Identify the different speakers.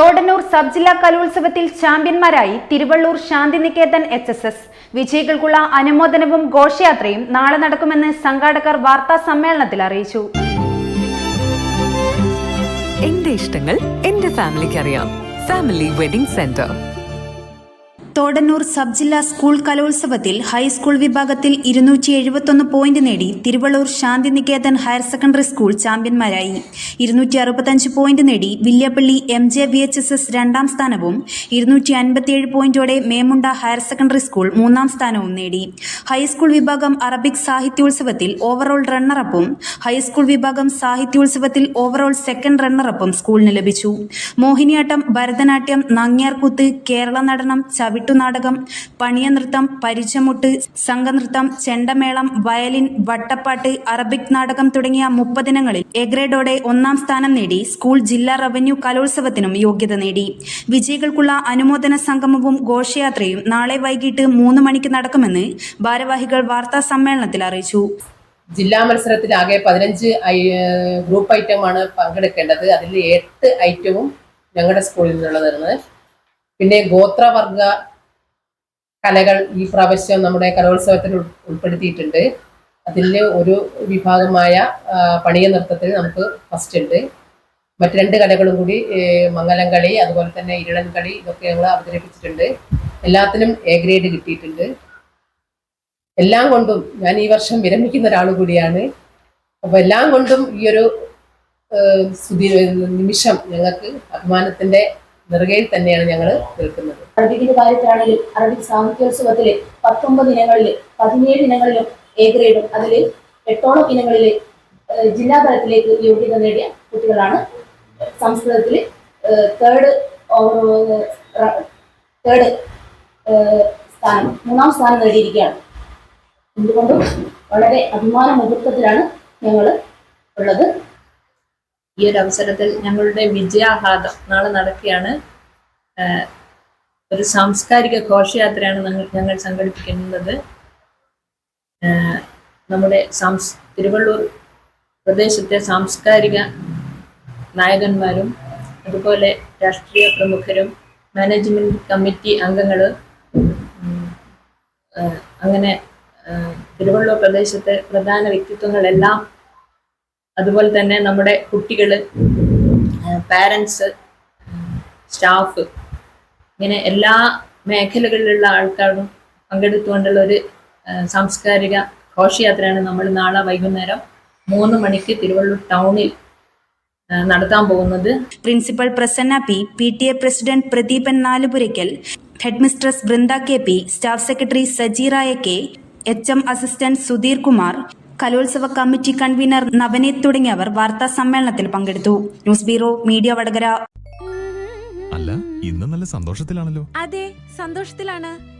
Speaker 1: Thodannur sub ജില്ലാ കലോത്സവത്തിൽ ചാമ്പ്യന്മാരായി Thiruvallur Shantiniketan H S S. വിജയികൾക്കുള്ള അനുമോദനവും ഘോഷയാത്രയും നാളെ നടക്കുമെന്ന് സംഘാടകർ വാർത്താ സമ്മേളനത്തിൽ അറിയിച്ചു.
Speaker 2: എന്റെ ഇഷ്ടങ്ങൾ എന്റെ ഫാമിലിക്ക് അറിയാം. Family wedding centre.
Speaker 1: Thodannur sub ജില്ലാ സ്കൂൾ കലോത്സവത്തിൽ ഹൈസ്കൂൾ വിഭാഗത്തിൽ ഇരുന്നൂറ്റി എഴുപത്തൊന്ന് പോയിന്റ് നേടി Thiruvallur Shantiniketan higher secondary school ചാമ്പ്യന്മാരായി. ഇരുന്നൂറ്റി അറുപത്തഞ്ച് പോയിന്റ് നേടി Villiappally M J V H S S രണ്ടാം സ്ഥാനവും ഇരുന്നൂറ്റി അൻപത്തിയേഴ് പോയിന്റോടെ മേമുണ്ട ഹയർ സെക്കൻഡറി സ്കൂൾ മൂന്നാം സ്ഥാനവും നേടി. ഹൈസ്കൂൾ വിഭാഗം അറബിക് സാഹിത്യോത്സവത്തിൽ ഓവറോൾ റണ്ണറപ്പും ഹൈസ്കൂൾ വിഭാഗം സാഹിത്യോത്സവത്തിൽ ഓവറോൾ സെക്കൻഡ് റണ്ണറപ്പും സ്കൂളിന് ലഭിച്ചു. മോഹിനിയാട്ടം ഭരതനാട്യം നങ്ങ്യാർകൂത്ത് കേരള നടനം ചവിട്ടുനാടകം പണിയനൃത്തം പരിചമുട്ട് സംഘനൃത്തം ചെണ്ടമേളം വയലിൻ വട്ടപ്പാട്ട് അറബിക് നാടകം തുടങ്ങിയ മുപ്പതിനങ്ങളിൽ എ ഗ്രേഡോടെ ഒന്നാം സ്ഥാനം നേടി സ്കൂൾ ജില്ലാ റവന്യൂ കലോത്സവത്തിനും യോഗ്യത നേടി. വിജയികൾക്കുള്ള അനുമോദന സംഗമവും ഘോഷയാത്രയും നാളെ വൈകിട്ട് മൂന്ന് മണിക്ക് നടക്കുമെന്ന് ഭാരവാഹികൾ വാർത്താ സമ്മേളനത്തിൽ അറിയിച്ചു.
Speaker 3: ജില്ലാ മത്സരത്തിൽ ആകെ പതിനഞ്ച് ഗ്രൂപ്പ് ഐറ്റമാണ് പങ്കെടുക്കേണ്ടത്. അതിൽ എട്ട് ഐറ്റവും ഞങ്ങളുടെ സ്കൂളിൽ നിന്നുള്ളതാണ്. പിന്നെ ഗോത്രവർഗ കലകൾ ഈ പ്രാവശ്യം നമ്മുടെ കലോത്സവത്തിൽ ഉൾ- ഉൾപ്പെടുത്തിയിട്ടുണ്ട്. അതിൽ ഒരു വിഭാഗമായ പണിയ നൃത്തത്തിൽ നമുക്ക് ഫസ്റ്റ് ഉണ്ട്. മറ്റ് രണ്ട് കലകളും കൂടി മംഗലം കളി അതുപോലെ തന്നെ ഇരുളൻ കളി ഇതൊക്കെ ഞങ്ങൾ അവതരിപ്പിച്ചിട്ടുണ്ട്. എല്ലാത്തിനും എ ഗ്രേഡ് കിട്ടിയിട്ടുണ്ട്. എല്ലാം കൊണ്ടും ഞാൻ ഈ വർഷം വിരമിക്കുന്ന ഒരാൾ കൂടിയാണ്. അപ്പൊ എല്ലാം കൊണ്ടും ഈ ഒരു നിമിഷം ഞങ്ങൾക്ക് അഭിമാനത്തിന്റെ നെറുകയിൽ തന്നെയാണ് ഞങ്ങൾ നിൽക്കുന്നത്.
Speaker 4: അറബിക്കിന്റെ കാര്യത്തിലാണെങ്കിൽ അറബിക് സാഹിത്യോത്സവത്തിലെ പത്തൊമ്പത് ഇനങ്ങളിൽ പതിനേഴ് ഇനങ്ങളിലും എ ഗ്രേഡും അതിൽ എട്ടോളം ഇനങ്ങളിൽ ജില്ലാ തലത്തിലേക്ക് യോഗ്യത നേടിയ കുട്ടികളാണ് സംസ്കൃതത്തിൽ തേർഡ് തേർഡ് സ്ഥാനം മൂന്നാം സ്ഥാനം നേടിയിരിക്കുകയാണ്. എന്തുകൊണ്ടും വളരെ അഭിമാന മുഹൂർത്തത്തിലാണ് ഞങ്ങൾ ഉള്ളത്.
Speaker 5: ഈ ഒരു അവസരത്തിൽ ഞങ്ങളുടെ വിജയാഹ്ലാദം നാളെ നടക്കുകയാണ്. ഒരു സാംസ്കാരിക ഘോഷയാത്രയാണ് ഞങ്ങൾ ഞങ്ങൾ സംഘടിപ്പിക്കുന്നത്. നമ്മുടെ സാംസ് തിരുവള്ളൂർ പ്രദേശത്തെ സാംസ്കാരിക നായകന്മാരും അതുപോലെ രാഷ്ട്രീയ പ്രമുഖരും മാനേജ്മെന്റ് കമ്മിറ്റി അംഗങ്ങൾ അങ്ങനെ തിരുവള്ളൂർ പ്രദേശത്തെ പ്രധാന വ്യക്തിത്വങ്ങളെല്ലാം അതുപോലെ തന്നെ നമ്മുടെ കുട്ടികൾ പാരൻസ് സ്റ്റാഫ് ഇങ്ങനെ എല്ലാ മേഖലകളിലുള്ള ആൾക്കാരും പങ്കെടുത്തുകൊണ്ടുള്ള ഒരു സാംസ്കാരിക ഘോഷയാത്രയാണ് നമ്മൾ നാളെ വൈകുന്നേരം മൂന്ന് മണിക്ക് തിരുവള്ളൂർ ടൗണിൽ നടത്താൻ പോകുന്നത്.
Speaker 1: Principal Prasanna P P T A president Pradeepan Nalupurakkal headmistress Brinda K P staff secretary സജീറായ K H M assistant Sudheer Kumar കലോത്സവ കമ്മിറ്റി കൺവീനർ നവനീത് തുടങ്ങിയവർ വാർത്താ സമ്മേളനത്തിൽ പങ്കെടുത്തു. News bureau media Vadakara.
Speaker 6: അല്ല ഇന്ന് നല്ല സന്തോഷത്തിലാണല്ലോ.
Speaker 7: അതെ സന്തോഷത്തിലാണ്.